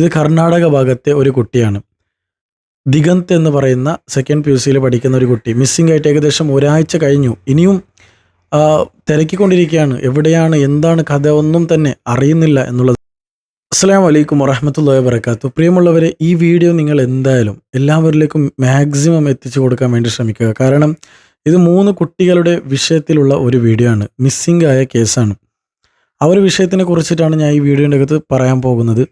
ഇത് കർണാടക ഭാഗത്തെ ഒരു കുട്ടിയാണ്. ദിഗന്ത് എന്ന് പറയുന്ന സെക്കൻഡ് പി യു സിയിൽ പഠിക്കുന്ന ഒരു കുട്ടി. മിസ്സിംഗ് ആയിട്ട് ഏകദേശം ഒരാഴ്ച കഴിഞ്ഞു. ഇനിയും തിരക്കിക്കൊണ്ടിരിക്കുകയാണ്. എവിടെയാണ് എന്താണ് കഥ ഒന്നും തന്നെ അറിയുന്നില്ല എന്നുള്ളത്. അസ്സാം വലൈക്കും വറഹമത്തല്ലാ വബർക്കാത്തു പ്രിയമുള്ളവരെ ഈ വീഡിയോ നിങ്ങൾ എന്തായാലും എല്ലാവരിലേക്കും മാക്സിമം എത്തിച്ചു കൊടുക്കാൻ വേണ്ടി ശ്രമിക്കുക. കാരണം ഇത് മൂന്ന് കുട്ടികളുടെ വിഷയത്തിലുള്ള ഒരു വീഡിയോ ആണ്. മിസ്സിംഗ് ആയ കേസാണ് ആ ഒരു വിഷയത്തിനെ കുറിച്ചിട്ടാണ് ഞാൻ ഈ വീഡിയോന്റെ അകത്ത് പറയാൻ പോകുന്നത്.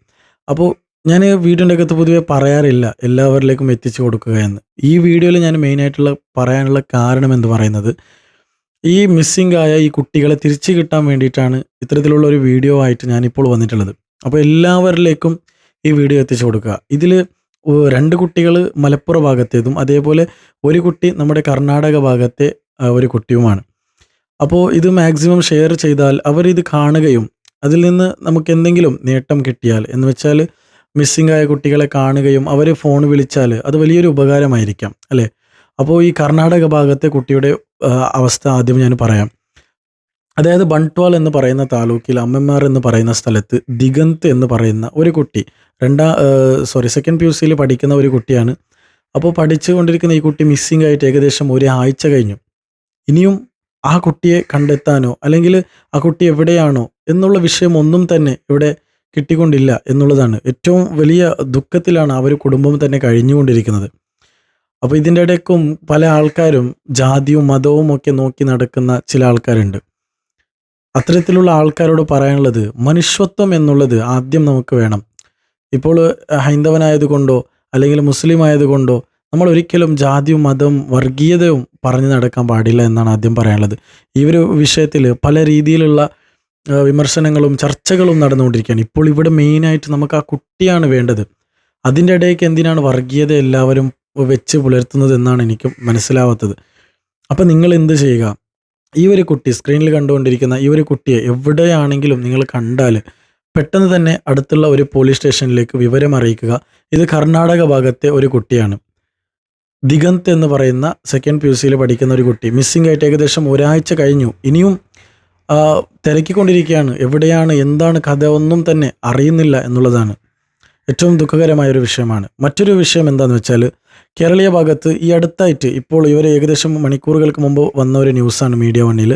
അപ്പോൾ ഞാൻ വീഡിയോന്റെ അകത്ത് പൊതുവെ പറയാറില്ല എല്ലാവരിലേക്കും എത്തിച്ചു കൊടുക്കുക എന്ന്. ഈ വീഡിയോയിൽ ഞാൻ മെയിനായിട്ടുള്ള പറയാനുള്ള കാരണം എന്ന് പറയുന്നത് ഈ മിസ്സിംഗ് ആയ ഈ കുട്ടികളെ തിരിച്ചു കിട്ടാൻ വേണ്ടിയിട്ടാണ് ഇത്തരത്തിലുള്ള ഒരു വീഡിയോ ആയിട്ട് ഞാനിപ്പോൾ വന്നിട്ടുള്ളത്. അപ്പോൾ എല്ലാവരിലേക്കും ഈ വീഡിയോ എത്തിച്ചു കൊടുക്കുക. ഇതിൽ രണ്ട് കുട്ടികൾ മലപ്പുറം ഭാഗത്തേതും അതേപോലെ ഒരു കുട്ടി നമ്മുടെ കർണാടക ഭാഗത്തെ ഒരു കുട്ടിയുമാണ്. അപ്പോൾ ഇത് മാക്സിമം ഷെയർ ചെയ്താൽ അവരിത് കാണുകയും അതിൽ നിന്ന് നമുക്ക് എന്തെങ്കിലും നേട്ടം കിട്ടിയാൽ എന്ന് വെച്ചാൽ മിസ്സിംഗ് ആയ കുട്ടികളെ കാണുകയും അവരെ ഫോൺ വിളിച്ചാൽ അത് വലിയൊരു ഉപകാരമായിരിക്കാം അല്ലേ? അപ്പോൾ ഈ കർണാടക ഭാഗത്തെ കുട്ടിയുടെ അവസ്ഥ ആദ്യം ഞാൻ പറയാം. അതായത് ബൺട്വാൾ എന്ന് പറയുന്ന താലൂക്കിൽ അമ്മമാർ എന്ന് പറയുന്ന സ്ഥലത്ത് ദിഗന്ത് എന്ന് പറയുന്ന ഒരു കുട്ടി രണ്ടാം സോറി സെക്കൻഡ് പി യു സിയിൽ പഠിക്കുന്ന ഒരു കുട്ടിയാണ്. അപ്പോൾ പഠിച്ചുകൊണ്ടിരിക്കുന്ന ഈ കുട്ടി മിസ്സിംഗ് ആയിട്ട് ഏകദേശം ഒരു ആഴ്ച കഴിഞ്ഞു. ഇനിയും ആ കുട്ടിയെ കണ്ടെത്താനോ അല്ലെങ്കിൽ ആ കുട്ടി എവിടെയാണോ എന്നുള്ള വിഷയം ഒന്നും തന്നെ ഇവിടെ കിട്ടിക്കൊണ്ടില്ല എന്നുള്ളതാണ്. ഏറ്റവും വലിയ ദുഃഖത്തിലാണ് ഒരു കുടുംബം തന്നെ കഴിഞ്ഞുകൊണ്ടിരിക്കുന്നത്. അപ്പോൾ ഇതിന്റെ ഇടയ്ക്കും പല ആൾക്കാരും ജാതിയും മതവും ഒക്കെ നോക്കി നടക്കുന്ന ചില ആൾക്കാരുണ്ട്. അത്തരത്തിലുള്ള ആൾക്കാരോട് പറയാനുള്ളത് മനുഷ്യത്വം എന്നുള്ളത് ആദ്യം നമുക്ക് വേണം. ഇപ്പോൾ ഹൈന്ദവനായതുകൊണ്ടോ അല്ലെങ്കിൽ മുസ്ലിം ആയതുകൊണ്ടോ നമ്മൾ ഒരിക്കലും ജാതിയും മതവും വർഗീയതയും പറഞ്ഞു നടക്കാൻ പാടില്ല എന്നാണ് ആദ്യം പറയാനുള്ളത്. ഈ ഒരു വിഷയത്തിൽ പല രീതിയിലുള്ള വിമർശനങ്ങളും ചർച്ചകളും നടന്നുകൊണ്ടിരിക്കുകയാണ്. ഇപ്പോൾ ഇവിടെ മെയിനായിട്ട് നമുക്ക് ആ കുട്ടിയാണ് വേണ്ടത്. അതിന്റെ ഇടയ്ക്ക് എന്തിനാണ് വർഗീയത എല്ലാവരും വെച്ച് പുലർത്തുന്നത് എന്നാണ് എനിക്ക് മനസ്സിലാവാത്തത്. അപ്പം നിങ്ങൾ എന്ത് ചെയ്യുക? ഈ ഒരു കുട്ടി സ്ക്രീനിൽ കണ്ടുകൊണ്ടിരിക്കുന്ന ഈ ഒരു കുട്ടിയെ എവിടെയാണെങ്കിലും നിങ്ങൾ കണ്ടാൽ പെട്ടെന്ന് തന്നെ അടുത്തുള്ള ഒരു പോലീസ് സ്റ്റേഷനിലേക്ക് വിവരം അറിയിക്കുക. ഇത് കർണാടക ഭാഗത്തെ ഒരു കുട്ടിയാണ്. ദിഗന്ത് എന്ന് പറയുന്ന സെക്കൻഡ് പി യു സിയിൽ പഠിക്കുന്ന ഒരു കുട്ടി. മിസ്സിംഗ് ആയിട്ട് ഏകദേശം ഒരാഴ്ച കഴിഞ്ഞു. ഇനിയും തിരക്കിക്കൊണ്ടിരിക്കുകയാണ്. എവിടെയാണ് എന്താണ് കഥ ഒന്നും തന്നെ അറിയുന്നില്ല എന്നുള്ളതാണ് ഏറ്റവും ദുഃഖകരമായ ഒരു വിഷയമാണ്. മറ്റൊരു വിഷയം എന്താണെന്ന് വെച്ചാൽ കേരളീയ ഭാഗത്ത് ഈ അടുത്തായിട്ട് ഇപ്പോൾ ഇവർ ഏകദേശം മണിക്കൂറുകൾക്ക് മുമ്പ് വന്ന ഒരു ന്യൂസാണ് മീഡിയ വണ്ണിൽ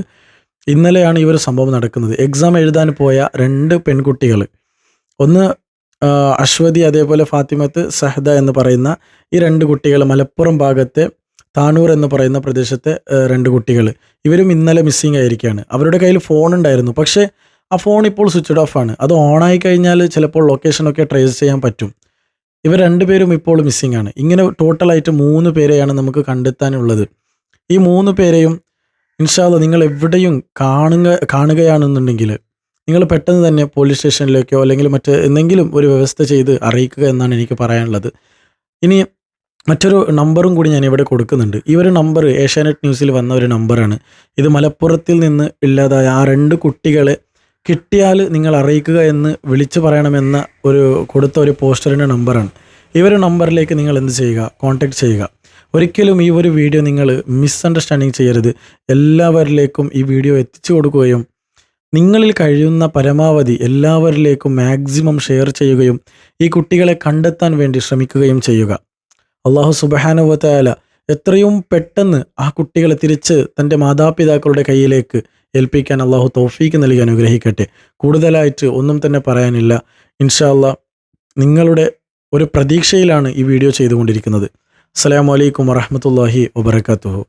ഇന്നലെയാണ് ഈ ഒരു സംഭവം നടക്കുന്നത്. എക്സാം എഴുതാൻ പോയ രണ്ട് പെൺകുട്ടികൾ. ഒന്ന് അശ്വതി അതേപോലെ ഫാത്തിമത്ത് സഹദ എന്ന് പറയുന്ന ഈ രണ്ട് കുട്ടികൾ മലപ്പുറം ഭാഗത്തെ താനൂർ എന്ന് പറയുന്ന പ്രദേശത്തെ രണ്ട് കുട്ടികൾ ഇവരും ഇന്നലെ മിസ്സിങ് ആയിരിക്കുകയാണ് അവരുടെ കയ്യിൽ ഫോൺ ഉണ്ടായിരുന്നു. പക്ഷേ ആ ഫോൺ ഇപ്പോൾ സ്വിച്ച്ഡ് ഓഫ് ആണ്. അത് ഓൺ ആയി കഴിഞ്ഞാൽ ചിലപ്പോൾ ലൊക്കേഷനൊക്കെ ട്രേസ് ചെയ്യാൻ പറ്റും. ഇവർ രണ്ടുപേരും ഇപ്പോൾ മിസ്സിംഗ് ആണ്. ഇങ്ങനെ ടോട്ടലായിട്ട് മൂന്ന് പേരെയാണ് നമുക്ക് കണ്ടെത്താനുള്ളത്. ഈ മൂന്ന് പേരെയും ഇൻഷാല്ല നിങ്ങൾ എവിടെയും കാണുക കാണുകയാണെന്നുണ്ടെങ്കിൽ നിങ്ങൾ പെട്ടെന്ന് തന്നെ പോലീസ് സ്റ്റേഷനിലേക്കോ അല്ലെങ്കിൽ മറ്റ് എന്തെങ്കിലും ഒരു വ്യവസ്ഥ ചെയ്ത് അറിയിക്കുക എന്നാണ് എനിക്ക് പറയാനുള്ളത്. ഇനി മറ്റൊരു നമ്പറും കൂടി ഞാൻ ഇവിടെ കൊടുക്കുന്നുണ്ട്. ഈ ഒരു നമ്പർ ഏഷ്യാനെറ്റ് ന്യൂസിൽ വന്ന ഒരു നമ്പറാണ് ഇത് മലപ്പുറത്തിൽ നിന്ന് ഇല്ലാതായ ആ രണ്ട് കുട്ടികളെ കിട്ടിയാൽ നിങ്ങൾ അറിയിക്കുക എന്ന് വിളിച്ചു പറയണമെന്ന ഒരു കൊടുത്ത ഒരു പോസ്റ്ററിന്റെ നമ്പറാണ് ഈ ഒരു നമ്പറിലേക്ക് നിങ്ങൾ എന്ത് ചെയ്യുക? കോൺടാക്ട് ചെയ്യുക. ഒരിക്കലും ഈ ഒരു വീഡിയോ നിങ്ങൾ മിസ്അണ്ടർസ്റ്റാൻഡിങ് ചെയ്യരുത്. എല്ലാവരിലേക്കും ഈ വീഡിയോ എത്തിച്ചു കൊടുക്കുകയും നിങ്ങളിൽ കഴിയുന്ന പരമാവധി എല്ലാവരിലേക്കും മാക്സിമം ഷെയർ ചെയ്യുകയും ഈ കുട്ടികളെ കണ്ടെത്താൻ വേണ്ടി ശ്രമിക്കുകയും ചെയ്യുക. അള്ളാഹു സുബഹാനുവത്തായാല എത്രയും പെട്ടെന്ന് ആ കുട്ടികളെ തിരിച്ച് തന്റെ മാതാപിതാക്കളുടെ കയ്യിലേക്ക് ഏൽപ്പിക്കാൻ അള്ളാഹു തൗഫീക്ക് നൽകി അനുഗ്രഹിക്കട്ടെ. കൂടുതലായിട്ട് ഒന്നും തന്നെ പറയാനില്ല. ഇൻഷാല്ല നിങ്ങളുടെ ഒരു പ്രതീക്ഷയിലാണ് ഈ വീഡിയോ ചെയ്തുകൊണ്ടിരിക്കുന്നത്. അസ്സാം വലൈക്കും വറഹ്മത്തുള്ളാഹി വബറകാതുഹു.